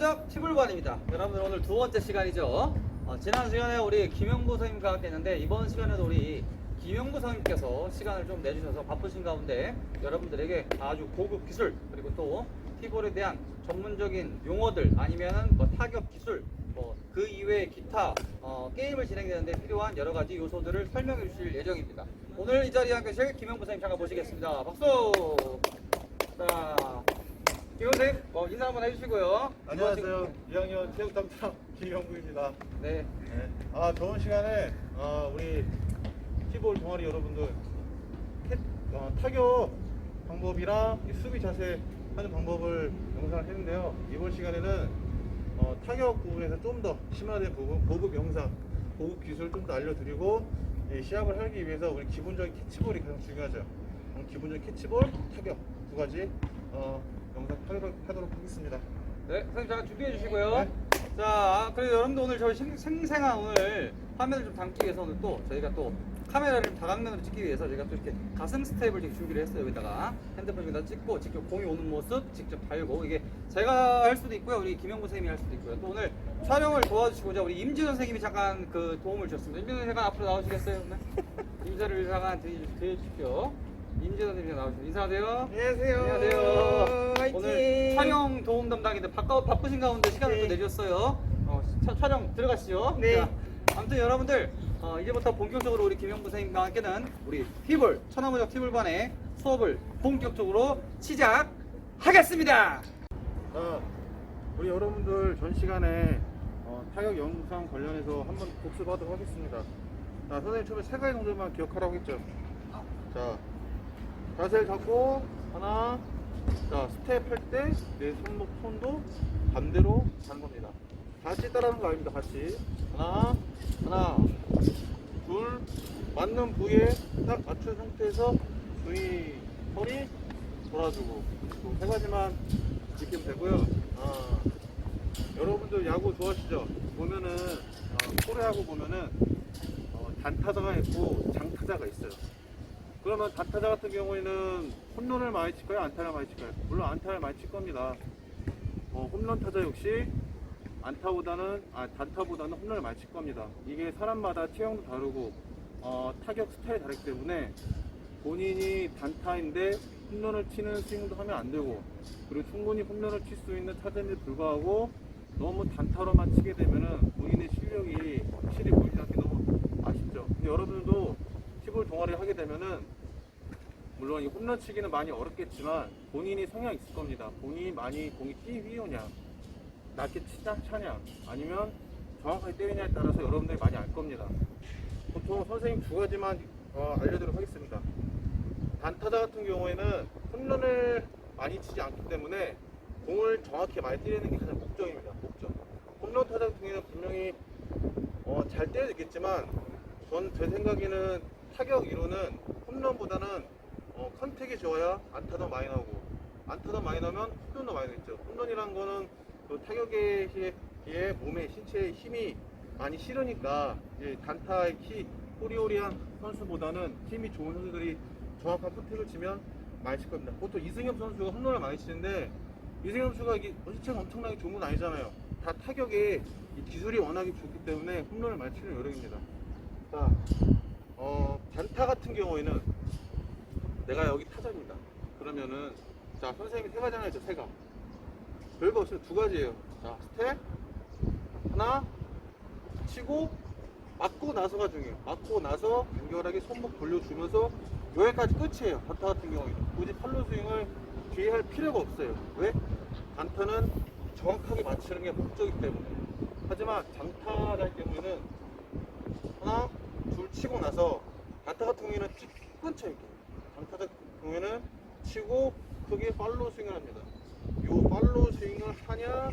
천하무적 티블관입니다. 여러분들 오늘 두 번째 시간이죠. 어, 지난 시간에 우리 김영구 선생님과 함께 했는데 이번 시간에도 우리 김영구 선생님께서 시간을 좀 내주셔서 바쁘신 가운데 여러분들에게 아주 고급 기술 그리고 또 티볼에 대한 전문적인 용어들 아니면은 뭐 타격 기술 뭐 그 이외의 기타 어, 게임을 진행되는데 필요한 여러 가지 요소들을 설명해 주실 예정입니다. 오늘 이 자리에 함께 계실 김영구 선생님 잠깐 모시겠습니다. 박수! 자, 김영구 선생님 어, 인사 한번 해주시고요. 안녕하세요. 2학년 체육담당 김영구입니다. 네. 네. 아 좋은 시간에 어, 우리 티볼 동아리 여러분들 태- 어, 타격 방법이랑 이 수비 자세 하는 방법을 영상을 했는데요. 이번 시간에는 어, 타격 부분에서 좀 더 심화된 부분, 고급 영상, 고급 기술 좀더 알려드리고 이 시합을 하기 위해서 우리 기본적인 캐치볼이 가장 중요하죠. 어, 기본적인 캐치볼, 타격 두 가지 어, 영상 하도록, 하도록 하겠습니다. 네, 선생님 잠깐 준비해 주시고요. 네. 자, 그리고 여러분들 오늘 저희 생, 생생한 오늘 화면을 좀 담기 위해서는 또 저희가 또 카메라를 좀 다각면으로 찍기 위해서 저희가 또 이렇게 가슴 스텝을 지금 준비를 했어요. 여기다가 핸드폰 여기다 찍고 직접 공이 오는 모습 직접 달고 이게 제가 할 수도 있고요. 우리 김영구 선생님이 할 수도 있고요. 또 오늘 촬영을 도와주시고자 우리 임지현 선생님이 잠깐 그 도움을 주셨습니다. 임지현 선생님 잠깐 앞으로 나오시겠어요? 네. 인사를 잠깐 드리- 드려주십시오. 임지현 선생님 나오시죠. 인사하세요. 안녕하세요. 안녕하세요. 화이팅! 오늘 촬영 도움 담당인데 바빠, 바쁘신 가운데 시간을 네. 또 내줬어요. 어, 차- 촬영 들어가시죠. 네. 자, 아무튼 여러분들 어, 이제부터 본격적으로 우리 김영부 선생님과 함께는 우리 티볼 천하무적 티볼반의 수업을 본격적으로 시작하겠습니다. 자, 우리 여러분들 전 시간에 어, 타격 영상 관련해서 한번 복습하도록 하겠습니다. 자, 선생님 처음에 세 가지 정도만 기억하라고 했죠. 자, 자세를 잡고 하나, 자 스텝 할 때 내 손목 손도 반대로 가는 겁니다. 같이 따라하는 거 아닙니다. 같이 하나, 하나, 둘, 맞는 부위에 딱 맞춘 상태에서 등이 허리 돌아주고 또세 가지만 지키면 되고요. 아, 여러분들 야구 좋아하시죠? 보면은 어, 프로야구 보면은 어, 단타자가 있고 장타자가 있어요. 그러면 단타자 같은 경우에는 홈런을 많이 칠까요? 안타를 많이 칠까요? 물론 안타를 많이 칠 겁니다. 어, 홈런 타자 역시 안타보다는 아 단타보다는 홈런을 많이 칠 겁니다. 이게 사람마다 체형도 다르고 어, 타격 스타일이 다르기 때문에 본인이 단타인데 홈런을 치는 스윙도 하면 안 되고 그리고 충분히 홈런을 칠 수 있는 타자인데 불구하고 너무 단타로만 치게 되면은 본인의 실력이 확실히 보이지 않게 너무 아쉽죠. 근데 여러분들도 티볼 동아리 하게 되면은 물론 이 홈런 치기는 많이 어렵겠지만 본인이 성향이 있을 겁니다. 본인이 많이 공이 뛰 위오냐, 낮게 치냐 차냐, 아니면 정확하게 때리냐에 따라서 여러분들이 많이 알 겁니다. 보통 선생님 두 가지만 어, 알려드리도록 하겠습니다. 단타자 같은 경우에는 홈런을 많이 치지 않기 때문에 공을 정확히 많이 때리는 게 가장 목적입니다. 목적. 홈런 타자 같은 경우에는 분명히 어, 잘 때려도 있겠지만 전 제 생각에는 타격 이론은 홈런보다는 어, 컨택이 좋아야 안타도 많이 나오고 안타도 많이 나면 홈런도 많이 나겠죠. 홈런이란 거는 그 타격에 비해 몸에 신체에 힘이 많이 실으니까 이제 단타의 키 호리호리한 선수보다는 힘이 좋은 선수들이 정확한 컨택을 치면 많이 칠 겁니다. 보통 이승엽 선수가 홈런을 많이 치는데 이승엽 선수가 이게 어시체가 엄청나게 좋은 건 아니잖아요. 다 타격에 이 기술이 워낙에 좋기 때문에 홈런을 많이 치는 요령입니다. 자, 어, 단타 같은 경우에는 내가 여기 타자입니다. 그러면은 자 선생님이 세 가지 했죠, 세 가. 별거 없어요, 두 가지예요. 자, 스텝 하나 치고 맞고 나서가 중요해요. 맞고 나서 간결하게 손목 돌려주면서 여기까지 끝이에요. 단타 같은 경우에는 굳이 팔로 스윙을 뒤에 할 필요가 없어요. 왜? 단타는 정확하게 맞추는 게 목적이기 때문에. 하지만 장타할 경우에는 하나, 둘 치고 나서 단타 같은 경우에는 쭉 끊쳐 이렇게. 장타 같은 경우에는 치고 크게 팔로 스윙을 합니다. 요 팔로 스윙을 하냐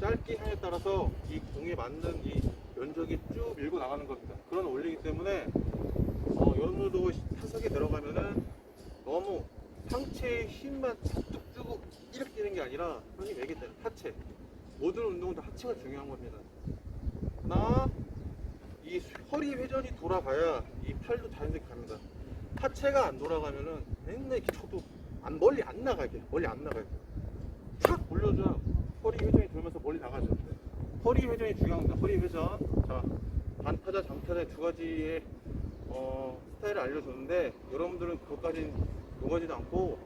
짧게 하냐에 따라서 이 공에 맞는 이 면적이 쭉 밀고 나가는 겁니다. 그런 원리이기 때문에 어, 여러분들도 타석에 들어가면은 너무 상체에 힘만 툭툭 주고 이렇게 뛰는 게 아니라 선생님 얘기했잖아요. 하체. 모든 운동은 다 하체가 중요한 겁니다. 하나, 이 허리 회전이 돌아가야 이 팔도 자연스럽게 갑니다. 하체가 안 돌아가면은 맨날 쳐도 안 멀리 안 나가게 멀리 안 나가요. 착 올려줘야 허리 회전이 돌면서 멀리 나가죠. 허리 회전이 중요합니다. 허리 회전. 자, 단타자, 장타자 두 가지의 어, 스타일을 알려줬는데 여러분들은 그것까지 요구하지도 않고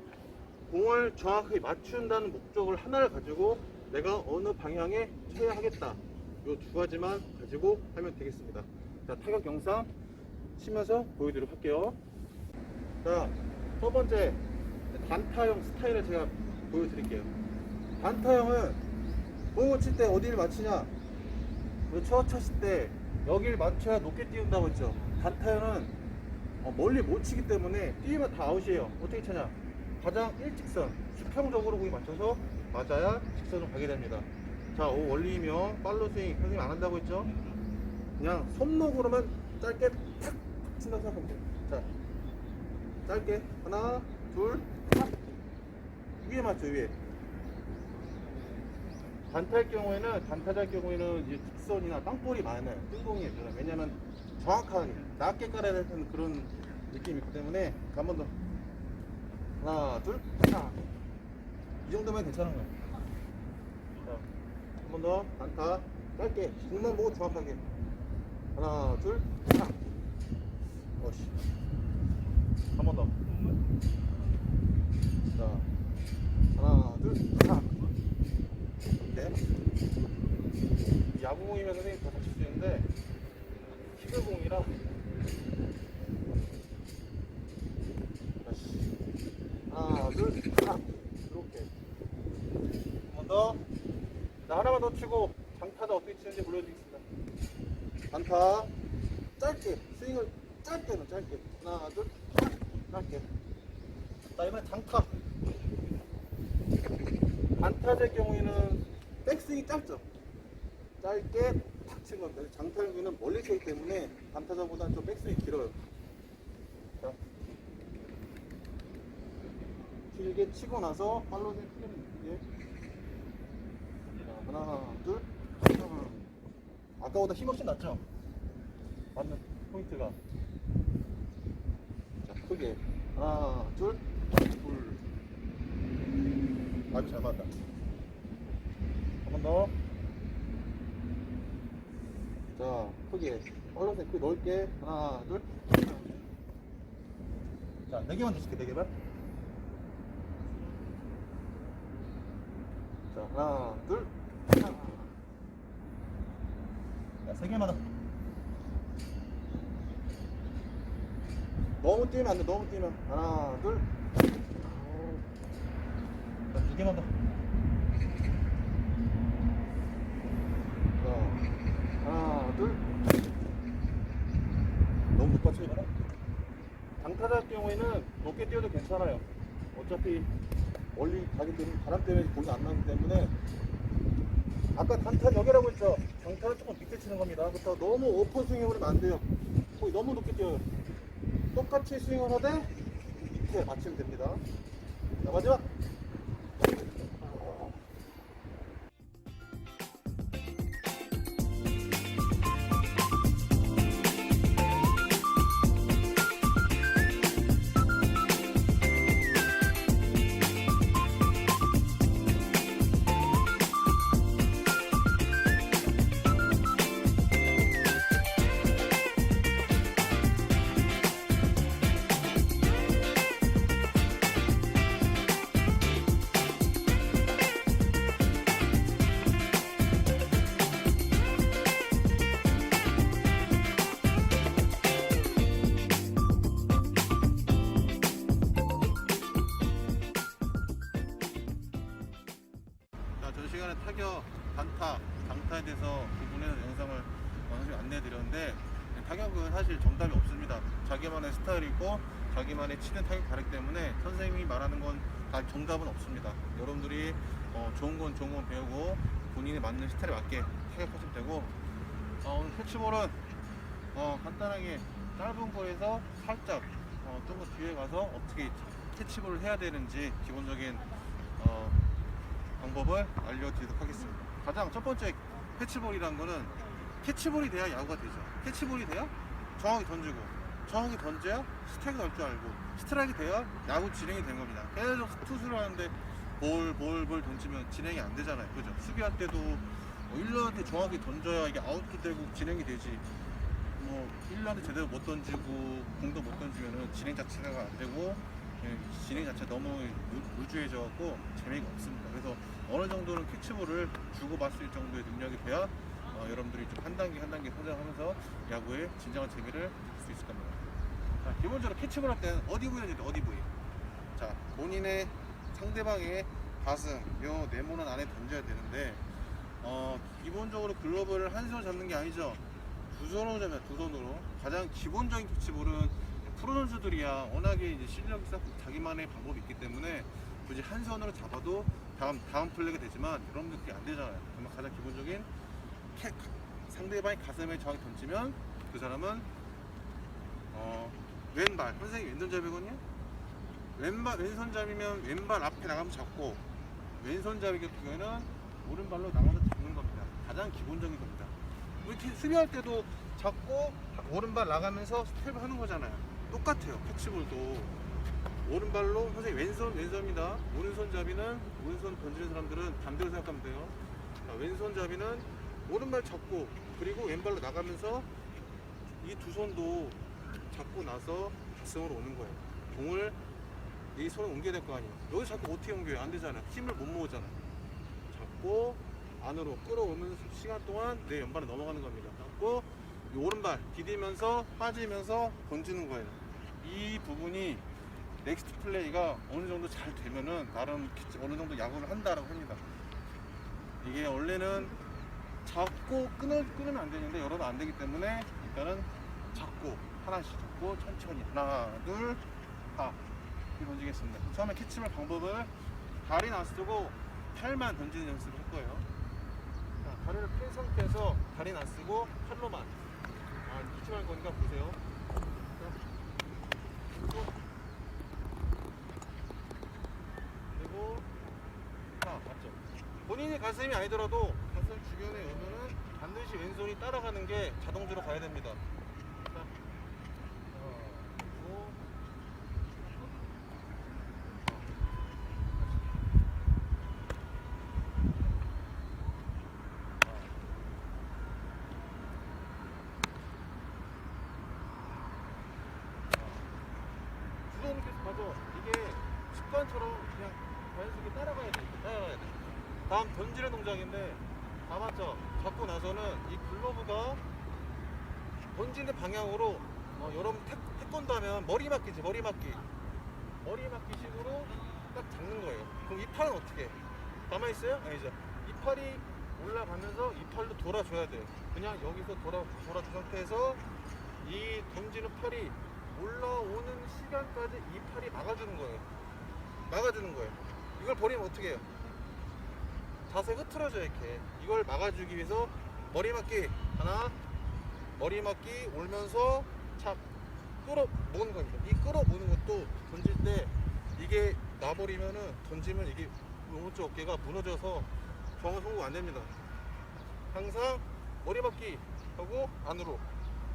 공을 정확하게 맞춘다는 목적을 하나를 가지고 내가 어느 방향에 쳐야 하겠다. 요두 가지만 가지고 하면 되겠습니다. 자, 타격 영상 치면서 보여드리도록 할게요. 자, 첫 번째 단타형 스타일을 제가 보여드릴게요. 단타형은 공을 칠 때 어디를 맞추냐? 그첫 쳤을 때 여기를 맞춰야 높게 띄운다고 했죠. 단타형은 어, 멀리 못 치기 때문에 뛰면 다 아웃이에요. 어떻게 차냐? 가장 일직선, 수평적으로 공이 맞춰서 맞아야 직선으로 가게 됩니다. 자, 오 원리이며 팔로 스윙 선생님 안 한다고 했죠? 그냥 손목으로만 짧게 탁 친다고 생각하면 돼요. 자, 짧게 하나, 둘, 탁 위에 맞죠 위에. 단타일 경우에는 단타자일 경우에는 이제 직선이나 땅볼이 많아요. 뜬공이 많아요. 왜냐면 정확하게 낮게 깔아야 되는 그런 느낌이 있기 때문에 한 번 더. 하나, 둘, 하나. 이 정도면 괜찮은 거예요. 자, 한번 더. 단타. 짧게. 공만 보고 정확하게. 하나, 둘, 하나. 어씨. 한 번 더. 자, 하나, 둘, 하나. 이 야구공이면 선생님 다수 있는데, 피겨공이라. 다시. 하나, 둘, 하나. 이렇게. 한 번 더. 자, 하나만 더 치고, 장타자 어떻게 치는지 보여드리겠습니다. 짧게. 스윙을 짧게 는 짧게. 하나, 둘. 짧게. 자, 이번에 장타. 단타될 경우에는 백스윙이 짧죠. 짧게 탁친 겁니다. 장타용기는 멀리 치기 때문에 단타자보다는 좀 백스윙이 길어요. 자. 길게 치고 나서 팔로우 크게. 자, 하나, 둘, 하나. 아까보다 힘없이 났죠? 맞는 포인트가. 자, 크게. 하나, 둘, 둘. 아주 잘 맞다. 한 번 더. 자, 크게. 빨간색 크게 넓게. 하나, 둘. 자, 네 개만 더 칠게, 네 개만. 자, 하나, 둘. 하나. 자, 세 개만 더. 너무 뛰면 안 돼, 너무 뛰면. 하나, 둘. 자, 두 개만 더. 자, 하나, 둘. 너무 높아 치거나. 장타자 할 경우에는 높게 뛰어도 괜찮아요. 어차피 멀리 가기 때문에 바람 때문에 공이 안 나기 때문에 아까 단타 여기라고 했죠. 장타는 조금 밑에 치는 겁니다. 그래서 너무 오픈 스윙을 하면 안 돼요. 거의 너무 높게 뛰어요. 똑같이 스윙을 하되 밑에 맞추면 됩니다. 자, 마지막. 시간에 타격, 단타, 장타에 대해서 부분에는 영상을 선생님 안내해 드렸는데 타격은 사실 정답이 없습니다. 자기만의 스타일이 있고 자기만의 치는 타격이 다르기 때문에 선생님이 말하는 건 다 정답은 없습니다. 여러분들이 어, 좋은 건 좋은 건 배우고 본인이 맞는 스타일에 맞게 타격하시면 되고 어, 오늘 캐치볼은 어, 간단하게 짧은 거에서 살짝 어, 좀더 뒤에 가서 어떻게 캐치볼을 해야 되는지 기본적인 어, 방법을 알려드리도록 하겠습니다. 가장 첫 번째 캐치볼이라는 거는 캐치볼이 돼야 야구가 되죠. 캐치볼이 돼야 정확히 던지고 정확히 던져야 스트라이크 날 줄 알고 스트라이크 돼야 야구 진행이 된 겁니다. 계속 투수를 하는데 볼, 볼, 볼 던지면 진행이 안 되잖아요. 그죠? 수비할 때도 뭐 1루한테 정확히 던져야 이게 아웃도 되고 진행이 되지. 뭐 1루한테 제대로 못 던지고 공도 못 던지면은 진행 자체가 안 되고 예, 진행 자체 너무 루- 루즈해져갖고 재미가 없습니다. 그래서 어느 정도는 캐치볼을 주고받을 정도의 능력이 돼야 어, 여러분들이 좀 한 단계 한 단계 성장하면서 야구에 진정한 재미를 줄수 있을 겁니다. 자, 기본적으로 캐치볼 할 때는 어디 부위 던질 때 어디 부위? 자, 본인의 상대방의 가슴, 요 네모난 안에 던져야 되는데 어, 기본적으로 글러브를 한 손으로 잡는 게 아니죠. 두 손으로 잡아요, 두 손으로. 가장 기본적인 캐치볼은 프로 선수들이야 워낙에 이제 실력이 쌓고 자기만의 방법이 있기 때문에 굳이 한 손으로 잡아도 다음 다음 플레이가 되지만 여러분들 그게 안 되잖아요. 그러면 가장 기본적인 캐, 상대방의 가슴에 정확히 던지면 그 사람은 어, 왼발 선생님 왼손잡이거든요. 왼발 왼손잡이면 왼발 앞에 나가면 잡고 왼손잡이 같은 경우에는 오른발로 나가서 잡는 겁니다. 가장 기본적인 겁니다. 우리 팀 수비할 때도 잡고 오른발 나가면서 스텝 하는 거잖아요. 똑같아요. 캐치볼도 오른발로 선생님 왼손 왼손입니다. 오른손잡이는 오른손 던지는 사람들은 반대로 생각하면 돼요. 자, 왼손잡이는 오른발 잡고 그리고 왼발로 나가면서 이 두 손도 잡고 나서 가슴으로 오는 거예요. 공을 이 손을 옮겨야 될 거 아니에요. 여기 자꾸 어떻게 옮겨요? 안 되잖아요. 힘을 못 모으잖아요. 잡고 안으로 끌어오는 시간 동안 내 연발에 넘어가는 겁니다. 잡고 이 오른발 디디면서 빠지면서 던지는 거예요. 이 부분이 넥스트 플레이가 어느 정도 잘 되면은 나름 어느 정도 야구를 한다라고 합니다. 이게 원래는 잡고 끊어, 끊으면 안 되는데 여러분 안 되기 때문에 일단은 잡고 하나씩 잡고 천천히 하나 둘 하. 이렇게 던지겠습니다. 처음에 캐치볼 방법을 다리는 안 쓰고 팔만 던지는 연습을 할 거예요. 자, 다리를 핀 상태에서 다리는 안 쓰고 팔로만. 아, 기침할 거니까 보세요. 자, 그리고 그리고 하나 맞죠? 본인이 가슴이 아니더라도 가슴 주변에 오면은 반드시 왼손이 따라가는 게 자동적으로 가야 됩니다. 주도는 계속 가죠. 이게 습관처럼 그냥 자연스럽게 따라가야 돼. 따라가야 돼. 다음 던지는 동작인데 다 맞죠? 잡고 나서는 이 글러브가 던지는 방향으로 어, 여러분 태, 태권도 하면 머리 맞기지 머리 맞기 머리 맞기 식으로 딱 잡는 거예요. 그럼 이 팔은 어떻게? 해? 남아있어요? 아니죠. 이 팔이 올라가면서 이 팔로 돌아줘야 돼요. 그냥 여기서 돌아, 돌아준 상태에서 이 던지는 팔이 올라오는 시간까지 이 팔이 막아주는 거예요. 막아주는 거예요. 이걸 버리면 어떻게 해요? 자세 흐트러져 이렇게. 이걸 막아주기 위해서 머리 맞기 하나, 머리 맞기 올면서 착 끌어 모으는 겁니다. 이 끌어 모으는 것도 던질 때 이게 나버리면은 던지면 이게 오른쪽 어깨가 무너져서 정원 성공 안 됩니다. 항상 머리 맞기 하고 안으로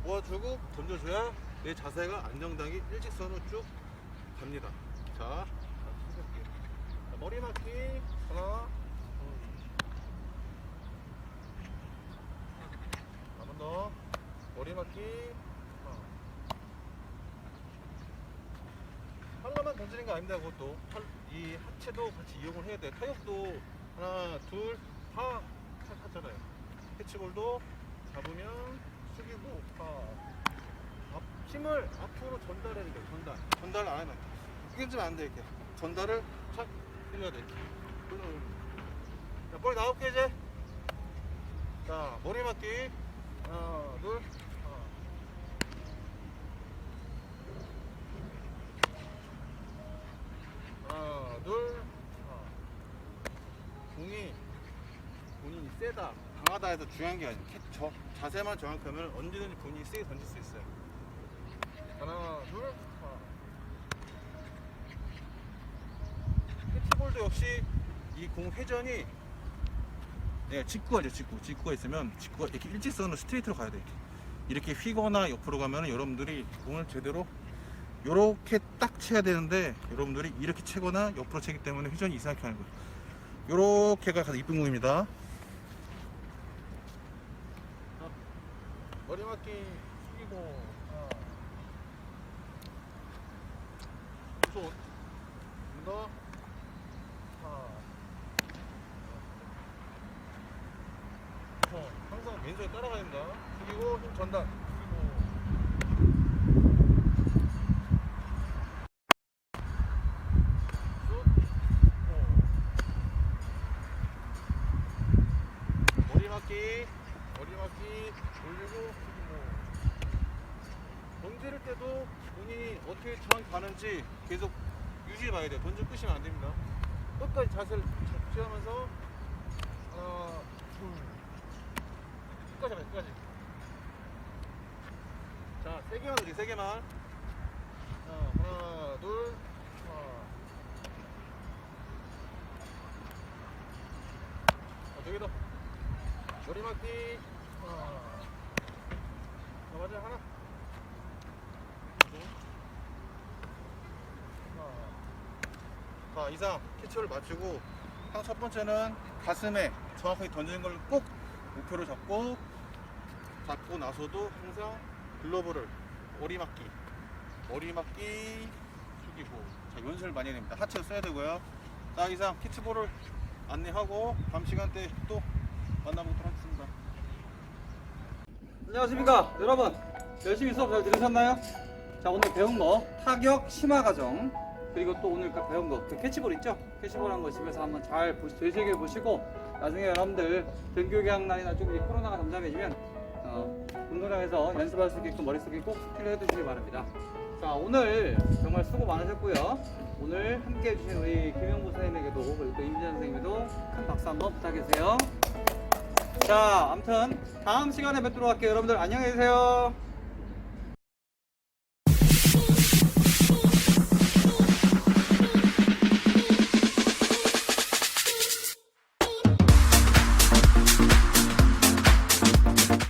모아주고 던져줘야 내 자세가 안정당이 일직선으로 쭉 갑니다. 자. 자, 머리 맞기 하나, 한 번 더. 머리 맞기 하나. 팔로만 던지는 거 아닙니다. 그것도 팔, 이 하체도 같이 이용을 해야 돼. 타격도 하나, 둘, 하, 탁 하잖아요. 캐치볼도 잡으면 숙이고 파. 앞, 힘을 앞으로 전달해야 돼. 전달. 전달 안 하면 끊지면 안 돼. 이렇게 전달을 착 해야 돼. 끊어. 자, 머리 나올게 이제. 자, 머리 맞기 하나, 둘, 하나. 둘. 공이 본인이 세다, 강하다 해서 중요한 게 아니에요. 캐- 저, 자세만 정확하면 언제든지 본인이 세게 던질 수 있어요. 하나, 둘, 하나. 캐치볼도 역시 이 공 회전이 네, 직구가죠, 직구. 직구가 있으면 직구가 이렇게 일직선으로 스트레이트로 가야 돼. 이렇게. 이렇게 휘거나 옆으로 가면 여러분들이 공을 제대로 요렇게 딱 쳐야 되는데 여러분들이 이렇게 채거나 옆으로 채기 때문에 회전이 이상하게 하는 거예요. 요렇게가 가장 이쁜 공입니다. 머리 맞기 숙이고 손 더. 손 항상 왼손에 따라가야 됩니다. 숙이고 힘 전달. 숙이고 머리 맞기, 머리 맞기, 올리고, 숙이고. 던질 때도 본인이 어떻게 정확히 가는지 계속 유지해 봐야 돼요. 던질 끄시면 안 됩니다. 끝까지 자세를 취하면서 하나, 둘, 끝까지 가요, 끝까지. 자, 세 개만 드세요, 세 개만. 자, 하나, 둘, 하나. 자, 두개 더. 머리 맞기. 하나. 자, 맞아, 하나. 자 이상 캐치를 맞추고 항첫 번째는 가슴에 정확하게 던지는 걸 꼭 목표로 잡고 잡고 나서도 항상 글러브를 오리막기 오리막기 숙이고. 자 연습을 많이 해야 됩니다. 하체를 써야 되고요. 자 이상 캐치볼을 안내하고 다음 시간대 또 만나보도록 하겠습니다. 안녕하십니까 여러분. 열심히 수업 잘 들으셨나요? 자 오늘 배운 거 타격 심화 과정 그리고 또 오늘 그 배운 거 그 캐치볼 있죠? 캐치볼 한 거 집에서 한번 잘 되새겨 보시고 나중에 여러분들 등교 개학 날이나 좀 코로나가 잠잠해지면 어, 운동장에서 연습할 수 있게끔 머릿속에 꼭 스틸을 해두시기 바랍니다 자 오늘 정말 수고 많으셨고요 오늘 함께 해주신 우리 김영구 선생님에게도 그리고 또 임지현 선생님에도 큰 박수 한번 부탁해주세요 자, 아무튼 다음 시간에 뵙도록 할게요. 여러분들 안녕히 계세요.